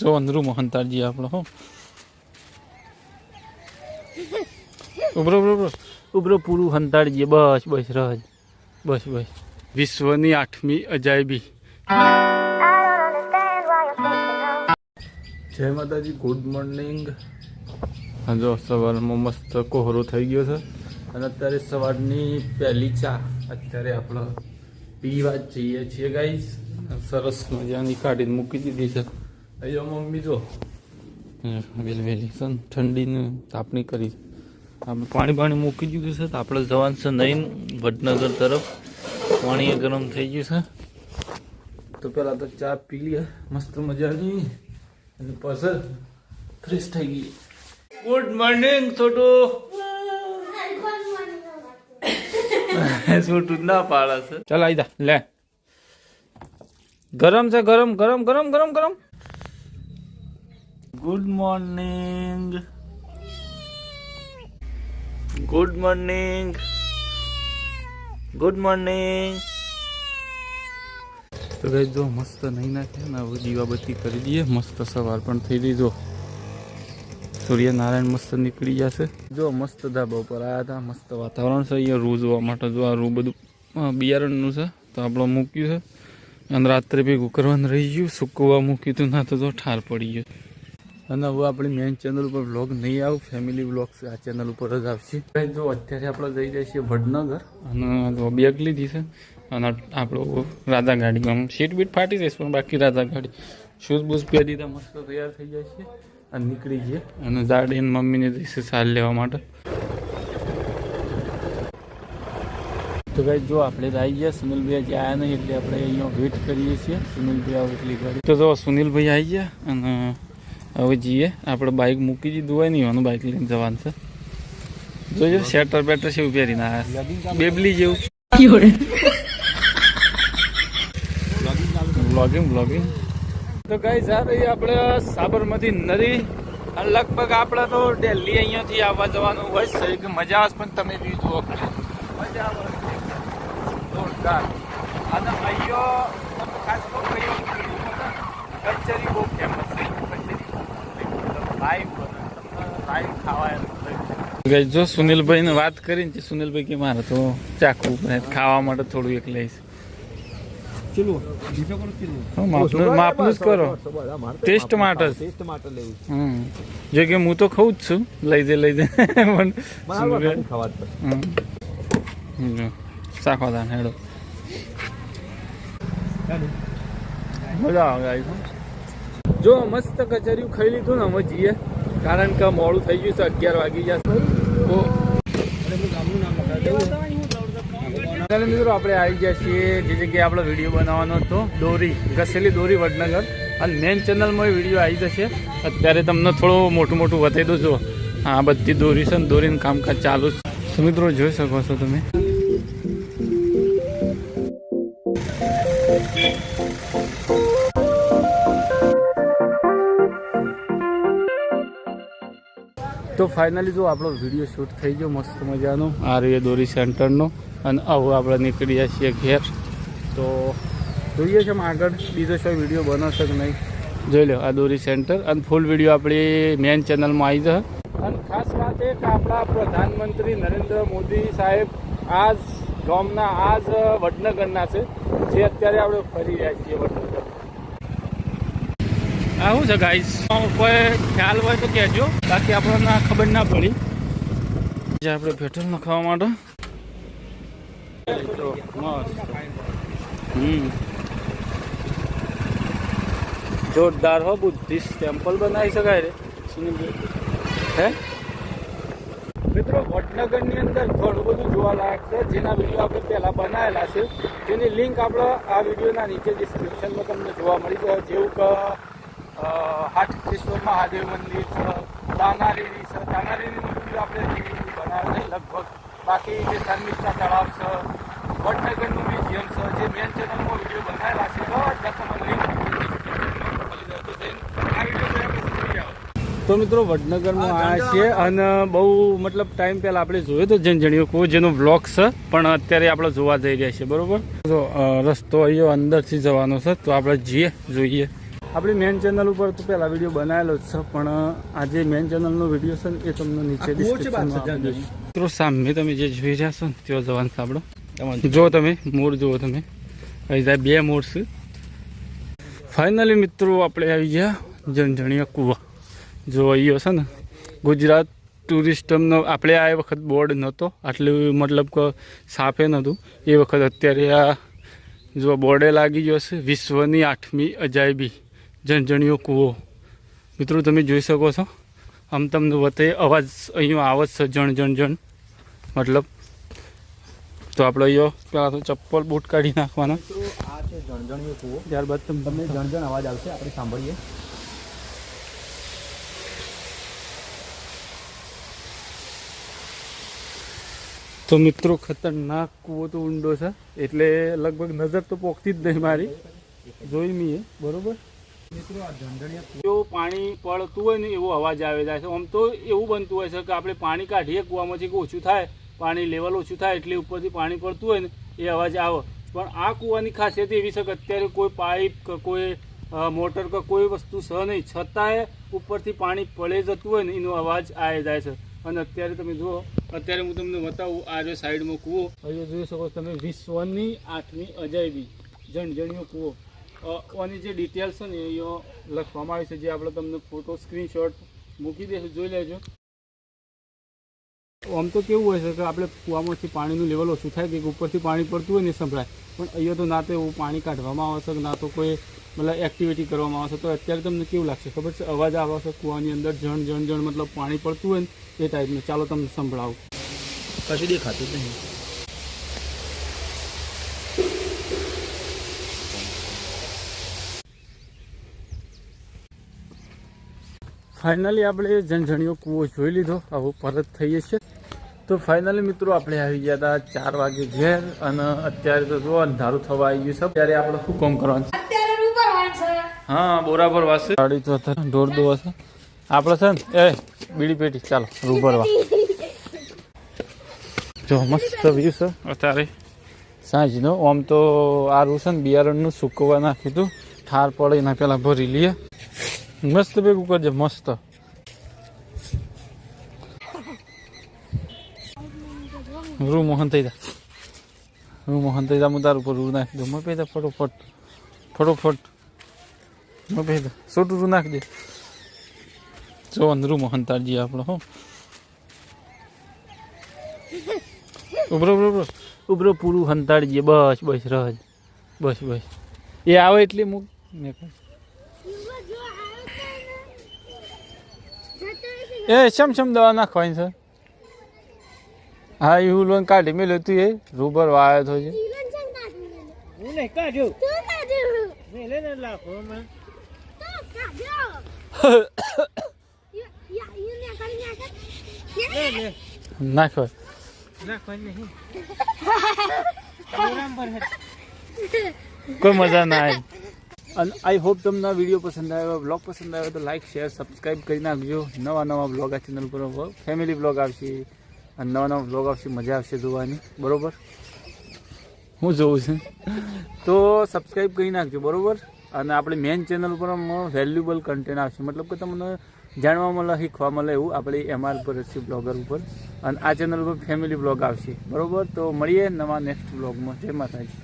જો અંદરું મોહનતાળજી આપણો હો. ઉભરો ઉભરો ઉભરો. પૂરું હંતાળજી. બસ બસ રહજ. બસ બસ. વિશ્વની આઠમી અજાયબી. જય માતાજી ગુડ મોર્નિંગ જો સવારમાં મસ્ત કોહરો થઈ ગયો છે. અને અત્યારે સવારની પહેલી ચા. અત્યારે આપણે પીવા જઈએ છીએ ગાઈસ સરસ મજાની કાઢીને મૂકી દીધી છે. અહીંયા મમ્મી જો વેલી છે ઠંડીની તાપણી કરી. આપણે પાણી પાણી મૂકી દીધું છે આપણે જવાનું છે નહીં વડનગર તરફ. પાણી ગરમ થઈ ગયું છે. તો પહેલાં તો ચા પી લઈએ. મસ્ત મજાની અને પછી ફ્રેશ થઈ ગઈ. Good morning Chhotu. છોટું ના પાડે છે. ચાલ, આઈ લે. ગરમ છે, ગરમ ગરમ ગરમ ગરમ ગરમ. Good morning good morning good morning તો ગઈ જો મસ્ત નહીં નાખે ને, હવે દીવાબત્તી કરી દઈએ. મસ્ત સવાર પણ થઈ ગઈ, જો. સૂર્યનારાયણ મસ્ત નીકળી જશે જો મસ્ત ધાબા ઉપર આવ્યા હતા, મસ્ત વાતાવરણ છે અહીંયા રૂ જોવા માટે. જો આ રૂ બધું બિયારણનું છે, તો આપણે મૂક્યું છે. અને રાત્રે ભેગું કરવાનું રહી ગયું, સુકવવા મૂક્યું હતું, ના તો ઠાર પડી ગયો. અને હવે આપણી મેઇન ચેનલ ઉપર વ્લોગ નહીં આવે ફેમિલી વ્લોગ્સ આ ચેનલ ઉપર જ આવશે. જો અત્યારે આપણે જઈ જઈએ છીએ વડનગર. અને જો બેગ લીધી છે. અને આપણો રાધા ગાડી આમ સીટ બીટ ફાટી જઈશ પણ બાકી રાધા ગાડી શૂઝ બૂઝ પહેરી દીધા મસ્ત તૈયાર થઈ જાય છે. અને નીકળી ગયા અને દાડી મમ્મીને જઈશું સાલ લેવા માટે. તો ભાઈ જો આપણે આવી ગયા સુનિલભાઈ હજી આવ્યા નહીં એટલે આપણે અહીંયા વેઇટ કરીએ છીએ. સુનિલભાઈ આવે એટલી ગાડી. તો જો સુનિલભાઈ આવી ગયા અને હવે જઈએ. આપણે બાઇક મૂકી દીધું હોય નહીં એનું બાઇક લઈને જવાનું છે. જોજો શેટર બેટર છે પહેરીને આવ્યા બેબલી જેવું. બ્લોગિંગ બ્લોગિંગ તો કઈ જા રહી આપણે સાબરમતી નદી. લગભગ આપણે તો દિલ્હી અહીંયાથી આવવા જવાનું હોય છે. કે મજા આવશે પણ તમે બી જુઓ મજા આવે અને અહીંયા ખાસ તો કયો કચેરી બહુ ફેમસ છે કચેરી લાઈવ લાઈવ જો સુનિલભાઈ ને વાત કરીને સુનિલભાઈ કે મારે તો પડે ખાવા માટે થોડું એક લઈશ. માપનું માપનું જ કરો. ટેસ્ટ માટે ટેસ્ટ માટે લેવું હમ. જો કે હું તો ખાઉં જ છું લઈ દે લઈ દે. પણ. જો, હેડો. મજા આવે જો મસ્ત કચરિયું ખાઈ લીધું ને અમે જઈએ. કારણ કે મોડું થઈ ગયું છે, અગિયાર વાગી જશે મિત્રો આપણે આવી ગયા છીએ જે જગ્યાએ આપણો વીડિયો બનાવવાનો હતો, દોરી, ઘસેલી દોરી વડનગર. અને મેન ચેનલમાં વીડિયો આવી જશે. અત્યારે તમને થોડું મોટું મોટું વધી દઉં, જો. આ બધી દોરી છે ને, દોરીનું કામકાજ ચાલુ છે. મિત્રો જોઈ શકો છો તમે. તો ફાઇનલી જો આપણો વીડિયો શૂટ થઈ ગયો, મસ્ત મજાનો. આ રહ્યો દોરી સેન્ટરનો અને હવે આપણે નીકળી જાય છીએ ઘેર. તો જોઈએ છે આગળ બીજો શો વીડિયો બનાવશે કે નહીં. જોઈ લો, આ દોરી સેન્ટર અને ફૂલ વીડિયો આપણી મેન ચેનલમાં આવી જશે. અને ખાસ વાત એ કે આપણા પ્રધાનમંત્રી નરેન્દ્ર મોદી સાહેબ આજ ગામના, આજ વડનગરના છે. જે અત્યારે આપણે ફરી રહ્યા છીએ વડનગર. આ શું છે ગાઈસ કોઈ ખ્યાલ હોય તો કહેજો. બાકી આપણને ખબર ના પડી. જે આપણે પેટ્રોલ નખાવા માટે. જોરદાર હો બુદ્ધિસ્ટ ટેમ્પલ બનાવી શકાય રે. હે? મિત્રો, વડનગરની અંદર ઘણું બધું જોવાલાયક છે. જેના વીડિયો આપણે પહેલાં બનાવેલા છે. તેની લિંક આપણે આ વિડીયોના નીચે ડિસ્ક્રિપ્શનમાં તમને જોવા મળી જાય જેવું કે અ, હાટકેશ્વર મહાદેવ મંદિર છે તાનારીરી છે. તાનારીરી મંદિર આપણે નહીં લગભગ બાકી જે શર્મિષ્ઠા તળાવ છે વડનગરનું મ્યુઝિયમ છે જે મેન ચેનલમાં વીડિયો બનાવેલા છે. બધા તમને લિંક તો મિત્રો વડનગરમાં આવ્યા છીએ અને બહુ મતલબ ટાઈમ પહેલાં આપણે જોયો તો જણજણીઓ કો જેનો બ્લોગ છે પણ અત્યારે આપણે જોવા જઈ રહ્યા છીએ બરોબર? તો રસ્તો અહીંયા અંદરથી જવાનો છે તો આપણે જઈએ જોઈએ. આપણી મેન ચેનલ ઉપર તો પહેલા વીડિયો બનાવેલો જ છે પણ આજે મેન ચેનલનો વીડિયો છે ને એ તમને નીચે ડિસ્ક્રિપ્શનમાં આપી દઈશ. મિત્રો સામે તમે જે જોઈ રહ્યા છો ને તેઓ જવાન સાંભળો જો. તમે મોર જુઓ તમે. અહીં જાય બે મોર છે. ફાઇનલી મિત્રો આપણે આવી ગયા જણજણિયા કૂવા. જો અહીંયો છે ને ગુજરાત ટુરિસ્ટમનો આપણે આ વખત બોર્ડ નહોતો આટલું મતલબ કે સાફે નહોતું. એ વખત અત્યારે આ જો બોર્ડે લાગી ગયો છે વિશ્વની આઠમી અજાયબી. જણજણિયો કૂવો. મિત્રો તમે જોઈ શકો છો. આમ તમને વતે અવાજ અહીંયા આવે છે જણ જણ જણ. મતલબ તો આપણે અહીંયા પહેલાં તો ચપ્પલ બૂટ કાઢી નાખવાના. આ છે જણજણિયો કૂવો. ત્યારબાદ તમે તમને જણજણ અવાજ આવશે આપણે સાંભળીએ. તો મિત્રો ખતરનાક કૂવો તો ઊંડો છે. એટલે લગભગ નજર તો પોખતી જ નહીં મારી. જોઈ મીએ બરોબર? જો પાણી પડતું હોય ને એવો અવાજ આવે જાય છે. આમ તો એવું બનતું હોય છે કે આપણે પાણી કાઢીએ કૂવામાંથી ઓછું થાય પાણી લેવલ ઓછું થાય એટલે ઉપરથી પાણી પડતું હોય ને એ અવાજ આવે. પણ આ કૂવાની ખાસિયત એવી છે કે અત્યારે કોઈ પાઇપ કે કોઈ મોટર કે કોઈ વસ્તુ સહ નહીં. છતાંય ઉપરથી પાણી પડે જતું હોય ને એનો અવાજ આવે જાય છે. અને અત્યારે તમે જુઓ અત્યારે હું તમને બતાવું આ જો સાઈડમાં કૂવો. અહીંયા જોઈ શકો તમે તમે વિશ્વની આઠની અજાયબી જણજણિયો કૂવો. આની જે ડિટેલ્સ છે ને, એ લખવામાં આવી છે. જે આપણે તમને ફોટો સ્ક્રીનશોટ મૂકી દઈશું. જોઈ લેજો. આમ તો કેવું હોય છે કે આપણે કૂવામાંથી પાણીનું લેવલ ઓછું થાય કે ઉપરથી પાણી પડતું હોય ને સંભળાય. પણ અહીંયા તો ના તો એવું પાણી કાઢવામાં આવે છે ના તો કોઈ મતલબ એક્ટિવિટી કરવામાં આવશે. તો અત્યારે તમને કેવું લાગશે? ખબર છે? અવાજ આવશે કૂવાની અંદર, જણ જણ જણ, મતલબ પાણી પડતું હોય ને એ ટાઈપનું ચાલો તમને સંભળાવું. કશું દેખાતું નહીં. ફાઇનલી આપણે જણજણીયો કૂવો જોઈ લીધો. આવો પરત થઈએ છીએ. તો ફાઇનલી મિત્રો આપણે આવી ગયા હતા ચાર વાગે ઘેર અને અત્યારે તો જો અંધારું થવા આવી ગયું છે. ત્યારે આપણે શું કામ કરવાનું છે? હા બરાબર વાસે. ગાડી તો ઢોર દો છે. આપણે છે ને એ બીડી પેટી ચાલો રૂબરવા જો મસ્ત વ્યૂ છે. અત્યારે. સાંજનો આમ તો આ રૂ છે ને બિયારણનું સૂકવવા નાખ્યું હતું. ઠાર પડે એના પહેલાં ભરી લઈએ. મસ્ત ભેગું કરજે, મસ્ત. રૂ મોહન થઈ જા. રૂ મોહન થઈ જા, હું તારું ઉપર રૂ નાખી દઉં. મેં પૈદા ફટોફટ. ફટોફટ. મેં પૈદા છોટું રૂ નાખી દે જો રૂ મોહન તારજી આપણો, હો. ઉભરો ઉભરો ઉભરો. પૂરું હંતાડજે બસ બસ રહ બસ બસ. એ આવે એટલે મૂક. ને એ શમ શમ દવા નાખવાની છે. હા એવું લોન કાઢી મેલ્યું તું એ રૂબર વાયો થયો છે. હું નહીં કાઢ્યું? મેં લઈને લાખો માં લે લે. નાખો. કોઈ મજા ના આવી. અને આઈ હોપ તમને આ વીડિયો પસંદ આવ્યો. બ્લોગ પસંદ આવ્યો તો લાઈક શેર સબસ્ક્રાઈબ કરી નાખજો. નવા નવા બ્લોગ આ ચેનલ પર ફેમિલી બ્લોગ આવશે. અને નવા નવા બ્લોગ આવશે, મજા આવશે જોવાની. બરોબર? હું જોઉં છું. તો સબસ્ક્રાઈબ કરી નાખજો, બરોબર? અને આપણે મેઇન ચેનલ ઉપર વેલ્યુબલ કન્ટેન્ટ આવશે. મતલબ કે તમને જાણવા મળે, શીખવા મળે એવું આપણે એમઆર પર છે બ્લોગર ઉપર. અને આ ચેનલ ઉપર ફેમિલી બ્લોગ આવશે. બરોબર? તો મળીએ નવા નેક્સ્ટ બ્લોગમાં જય માતાજી.